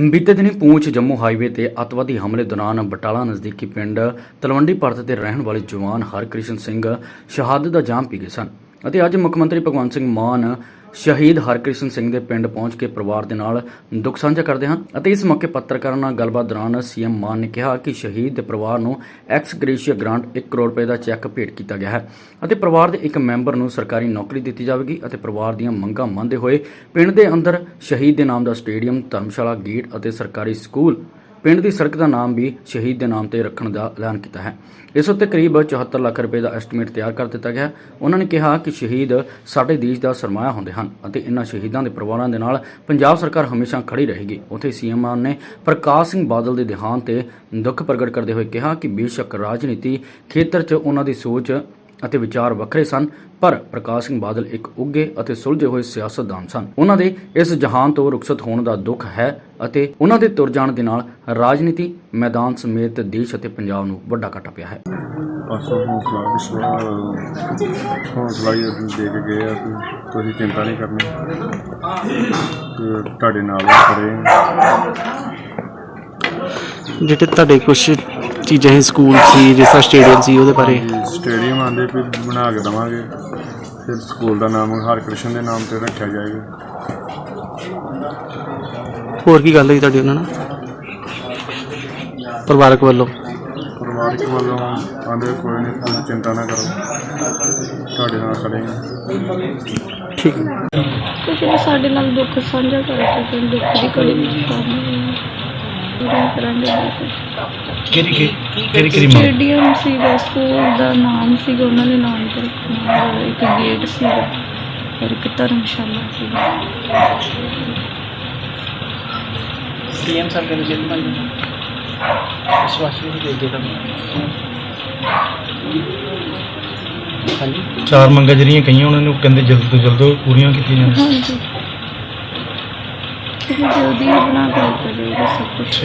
ਬੀਤੇ ਦਿਨੀ ਪੂੰਛ ਜੰਮੂ ਹਾਈਵੇ ਤੇ ਅੱਤਵਾਦੀ ਹਮਲੇ ਦੌਰਾਨ ਬਟਾਲਾ ਨਜ਼ਦੀਕੀ ਪਿੰਡ ਤਲਵੰਡੀ ਪਰਤ 'ਤੇ ਰਹਿਣ ਵਾਲੇ ਜਵਾਨ ਹਰਕ੍ਰਿਸ਼ਨ ਸਿੰਘ ਸ਼ਹਾਦਤ ਦਾ ਜਾਮ ਪੀ ਗਏ ਸਨ ਅਤੇ ਅੱਜ ਮੁੱਖ ਮੰਤਰੀ ਭਗਵੰਤ ਸਿੰਘ ਮਾਨ ਸ਼ਹੀਦ ਹਰਕ੍ਰਿਸ਼ਨ ਸਿੰਘ ਦੇ ਪਿੰਡ ਪਹੁੰਚ ਕੇ ਪਰਿਵਾਰ ਦੇ ਨਾਲ ਦੁੱਖ ਸਾਂਝਾ ਕਰਦੇ ਹਨ ਅਤੇ ਇਸ ਮੌਕੇ ਪੱਤਰਕਾਰਾਂ ਨਾਲ ਗੱਲਬਾਤ ਦੌਰਾਨ ਸੀਐਮ ਮਾਨ ਨੇ ਕਿਹਾ ਕਿ ਸ਼ਹੀਦ ਦੇ ਪਰਿਵਾਰ ਨੂੰ ਐਕਸ ਗ੍ਰੇਸ਼ੀਆ ਗ੍ਰਾਂਟ 1 ਕਰੋੜ ਰੁਪਏ ਦਾ ਚੈੱਕ ਭੇਟ ਕੀਤਾ ਗਿਆ ਹੈ ਅਤੇ ਪਰਿਵਾਰ ਦੇ ਇੱਕ ਮੈਂਬਰ ਨੂੰ ਸਰਕਾਰੀ ਨੌਕਰੀ ਦਿੱਤੀ ਜਾਵੇਗੀ ਅਤੇ ਪਰਿਵਾਰ ਦੀਆਂ ਮੰਗਾਂ ਮੰਨਦੇ ਹੋਏ ਪਿੰਡ ਦੇ ਅੰਦਰ ਸ਼ਹੀਦ ਦੇ ਨਾਮ ਦਾ ਸਟੇਡੀਅਮ ਧਰਮਸ਼ਾਲਾ ਗੇਟ ਅਤੇ ਸਰਕਾਰੀ ਸਕੂਲ ਪਿੰਡ ਦੀ ਸੜਕ ਦਾ ਨਾਮ ਵੀ ਸ਼ਹੀਦ ਦੇ ਨਾਮ ਤੇ ਰੱਖਣ ਦਾ ਐਲਾਨ ਕੀਤਾ ਹੈ। ਇਸ ਉੱਤੇ ਕਰੀਬ 74 ਲੱਖ ਰੁਪਏ ਦਾ ਐਸਟੀਮੇਟ ਤਿਆਰ ਕਰ ਦਿੱਤਾ ਗਿਆ ਉਹਨਾਂ ਨੇ ਕਿਹਾ ਕਿ ਸ਼ਹੀਦ ਸਾਡੇ ਦੇਸ਼ ਦਾ ਸਰਮਾਇਆ ਹੁੰਦੇ ਹਨ ਅਤੇ ਇਨ੍ਹਾਂ ਸ਼ਹੀਦਾਂ ਦੇ ਪਰਿਵਾਰਾਂ ਦੇ ਨਾਲ ਪੰਜਾਬ ਸਰਕਾਰ ਹਮੇਸ਼ਾ ਖੜੀ ਰਹੇਗੀ। ਉੱਥੇ ਸੀਐਮ ਮਾਨ ਨੇ ਪ੍ਰਕਾਸ਼ ਸਿੰਘ ਬਾਦਲ ਦੇ ਦੇਹਾਂਤ ਤੇ ਦੁੱਖ ਪ੍ਰਗਟ ਕਰਦੇ ਹੋਏ ਕਿਹਾ ਕਿ ਬੇਸ਼ੱਕ ਰਾਜਨੀਤੀ ਖੇਤਰ 'ਚ ਉਹਨਾਂ ਦੀ ਸੋਚ ਅਤੇ ਵਿਚਾਰ ਵੱਖਰੇ ਸਨ ਪਰ ਪ੍ਰਕਾਸ਼ ਸਿੰਘ ਬਾਦਲ ਇੱਕ ਉੱਗੇ ਅਤੇ ਸੁਲਝੇ ਹੋਏ ਸਿਆਸਤਦਾਨ ਸਨ। ਉਹਨਾਂ ਦੇ ਇਸ ਜਹਾਨ ਤੋਂ ਰੁਖਸਤ ਹੋਣ ਦਾ ਦੁੱਖ ਹੈ ਅਤੇ ਉਹਨਾਂ ਦੇ ਤੁਰ ਜਾਣ ਦੇ ਨਾਲ ਰਾਜਨੀਤੀ ਮੈਦਾਨ ਸਮੇਤ ਦੇਸ਼ ਅਤੇ ਪੰਜਾਬ ਨੂੰ ਵੱਡਾ ਘਾਟਾ ਪਿਆ ਹੈ। ਪਰਸੋਂ ਹੌਸਲਾ ਵਿਸ਼ਵਾਸ ਹੌਸਲਾ ਹੀ ਅਸੀਂ ਦੇ ਕੇ ਗਏ ਆ ਕਿ ਤੁਸੀਂ ਚਿੰਤਾ ਨਹੀਂ ਕਰਨੀ। ਤੇ ਤੁਹਾਡੇ ਨਾਲ ਖੜੇ ਜਿਹੜੇ ਤੁਹਾਡੇ ਕੁਝ ਚੀਜ਼ਾਂ ਸੀ ਸਕੂਲ ਸੀ ਜਿਸ ਤਰ੍ਹਾਂ ਸਟੇਡੀਅਮ ਸੀ ਉਹਦੇ ਬਾਰੇ। ਸਟੇਡੀਅਮ ਆਂਦੇ ਵੀ ਬਣਾ ਕੇ ਦਵਾਂਗੇ। ਫਿਰ ਸਕੂਲ ਦਾ ਨਾਮ ਹਰਕ੍ਰਿਸ਼ਨ ਦੇ ਨਾਮ ਤੇ ਰੱਖਿਆ ਜਾਏਗਾ। ਹੋਰ ਕੀ ਗੱਲ ਹੋਈ ਤੁਹਾਡੀ ਉਹਨਾਂ ਨਾਲ? ਪਰਿਵਾਰਕ ਵੱਲੋਂ? ਪਰਿਵਾਰਕ ਵੱਲੋਂ ਆਂਦੇ ਕੋਈ ਨਹੀਂ ਤੁਸੀਂ ਚਿੰਤਾ ਨਾ ਕਰੋ। ਤੁਹਾਡੇ ਨਾਲ ਖੜੇ ਹਾਂ। ਠੀਕ। ਹੈ ਕੁਝ ਸਾਡੇ ਨਾਲ ਦੁੱਖ ਸਾਂਝਾ ਕਰਕੇ ਤੇ ਦੁੱਖ ਦੀ ਘੜੀ ਵਿੱਚ ਪੂਰਾ ਕਰਾਂਗੇ ਕਿਹੜੀ ਕਿਹੜੀ ਕਿਹੜੀ ਸਟੇਡੀਅਮ ਸੀਗਾ ਸਕੂਲ ਦਾ ਨਾਮ ਸੀਗਾ ਉਹਨਾਂ ਦੇ ਨਾਮ ਤੇ ਰੱਖਣਾ ਔਰ ਇੱਕ ਗੇਟ ਸੀਗਾ ਔਰ ਇੱਕ ਧਰਮਸ਼ਾਲਾ ਸੀਗਾ। ਸੀਐਮ ਸਾਹਿਬ ਦੇ ਜੇਲ੍ਹ ਮੰਨ ਵਿਸ਼ਵਾਸ ਵੀ ਦੇ ਦੇ ਹਾਂਜੀ? ਚਾਰ ਮੰਗਾਂ ਜਿਹੜੀਆਂ ਕਹੀਆਂ ਉਹਨਾਂ ਨੂੰ ਕਹਿੰਦੇ ਜਲਦ ਤੋਂ ਜਲਦ ਪੂਰੀਆਂ ਕੀਤੀਆਂ ਜਾਣ। ਹਾਂਜੀ। ਇਹ ਜਲਦੀ ਹੀ ਬਣਾ ਕੇ ਦਿੱਤਾ ਜਾਏਗਾ ਸਭ ਕੁਝ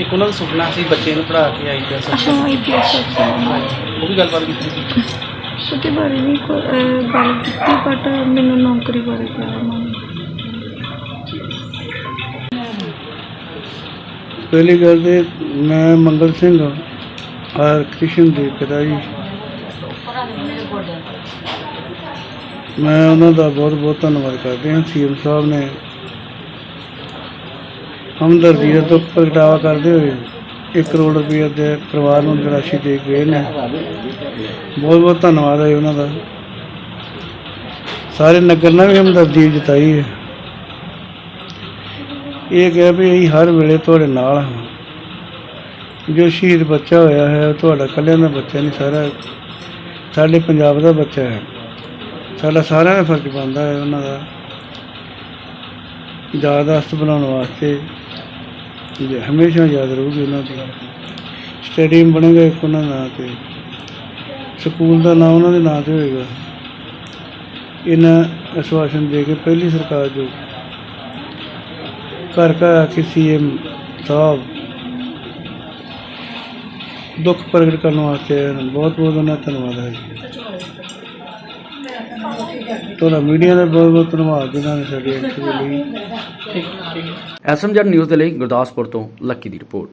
ਇੱਕ ਉਹਨਾਂ ਦਾ ਸੁਪਨਾ ਸੀ ਬੱਚੇ ਨੂੰ ਪੜ੍ਹਾ ਕੇ ਆਈਪੀਐਸ ਹਾਂ ਇਤਿਹਾਸ ਅੱਛਾ ਉਹ ਵੀ ਗੱਲਬਾਤ ਕੀਤੀ ਉਹਦੇ ਬਾਰੇ ਨਹੀਂ ਕੋਈ ਅਹ, ਗੱਲ ਕੀਤੀ ਬਟ ਮੈਨੂੰ ਨੌਕਰੀ ਬਾਰੇ ਕਿਹਾ ਉਹਨਾਂ ਨੇ। ਪਹਿਲੀ ਗੱਲ ਤੇ ਮੈਂ ਮੰਗਲ ਸਿੰਘ ਹਰ ਕ੍ਰਿਸ਼ਨ ਦੇ ਪਿਤਾ ਜੀ। ਮੈਂ ਉਹਨਾਂ ਦਾ ਬਹੁਤ ਬਹੁਤ ਧੰਨਵਾਦ ਕਰਦੇ ਹਾਂ। ਸੀਐਮ ਸਾਹਿਬ ਨੇ ਹਮਦਰਦੀ ਦਾ ਦੁੱਖ ਪ੍ਰਗਟਾਵਾ ਕਰਦੇ ਹੋਏ 1 ਕਰੋੜ ਰੁਪਏ ਦੇ ਪਰਿਵਾਰ ਨੂੰ ਰਾਸ਼ੀ ਦੇ ਕੇ ਗਏ ਨੇ। ਬਹੁਤ ਬਹੁਤ ਧੰਨਵਾਦ ਹੈ ਉਹਨਾਂ ਦਾ। ਸਾਰੇ ਨਗਰ ਨੇ ਵੀ ਹਮਦਰਦੀ ਜਤਾਈ ਹੈ। ਇਹ ਕਿਹਾ ਵੀ ਅਸੀਂ ਹਰ ਵੇਲੇ ਤੁਹਾਡੇ ਨਾਲ ਹਾਂ। ਜੋ ਸ਼ਹੀਦ ਬੱਚਾ ਹੋਇਆ ਹੈ, ਉਹ ਤੁਹਾਡਾ ਇਕੱਲਿਆਂ ਦਾ ਬੱਚਾ ਨਹੀਂ, ਸਾਰਾ ਸਾਡੇ ਪੰਜਾਬ ਦਾ ਬੱਚਾ ਹੈ। ਸਾਡਾ ਸਾਰਿਆਂ ਦਾ ਫ਼ਰਕ ਬਣਦਾ ਹੈ ਉਹਨਾਂ ਦਾ। ਯਾਦਾਸ਼ਤ ਬਣਾਉਣ ਵਾਸਤੇ ਜੇ ਹਮੇਸ਼ਾ ਯਾਦ ਰਹੂਗੀ ਉਹਨਾਂ ਦੀ ਸਟੇਡੀਅਮ ਬਣੇਗਾ ਇੱਕ ਉਹਨਾਂ ਦੇ ਨਾਂ ਤੇ। ਸਕੂਲ ਦਾ ਨਾਂ ਉਹਨਾਂ ਦੇ ਨਾਂ ਤੇ ਹੋਏਗਾ। ਇਹਨਾਂ ਅਸ਼ਵਾਸਨ ਦੇ ਕੇ ਪਹਿਲੀ ਸਰਕਾਰ ਜੋ ਘਰ ਘਰ ਆ ਕੇ ਸੀਐਮ ਸਾਹਿਬ ਦੁੱਖ ਪ੍ਰਗਟ ਕਰਨ ਵਾਸਤੇ ਆਏ ਹਨ। ਬਹੁਤ ਬਹੁਤ ਉਹਨਾਂ ਦਾ ਧੰਨਵਾਦ ਹੈ ਜੀ। ਤੁਹਾਡਾ ਮੀਡੀਆ ਦਾ ਬਹੁਤ ਬਹੁਤ ਧੰਨਵਾਦ ਜਿਨ੍ਹਾਂ ਨੇ ਸਾਡੀ ਇੰਟਰਵਿਊ ਲਈ। ਐਸਐਮਜੈਡ ਨਿਊਜ਼ ਦੇ ਲਈ ਗੁਰਦਾਸਪੁਰ ਤੋਂ ਲੱਕੀ ਦੀ ਰਿਪੋਰਟ।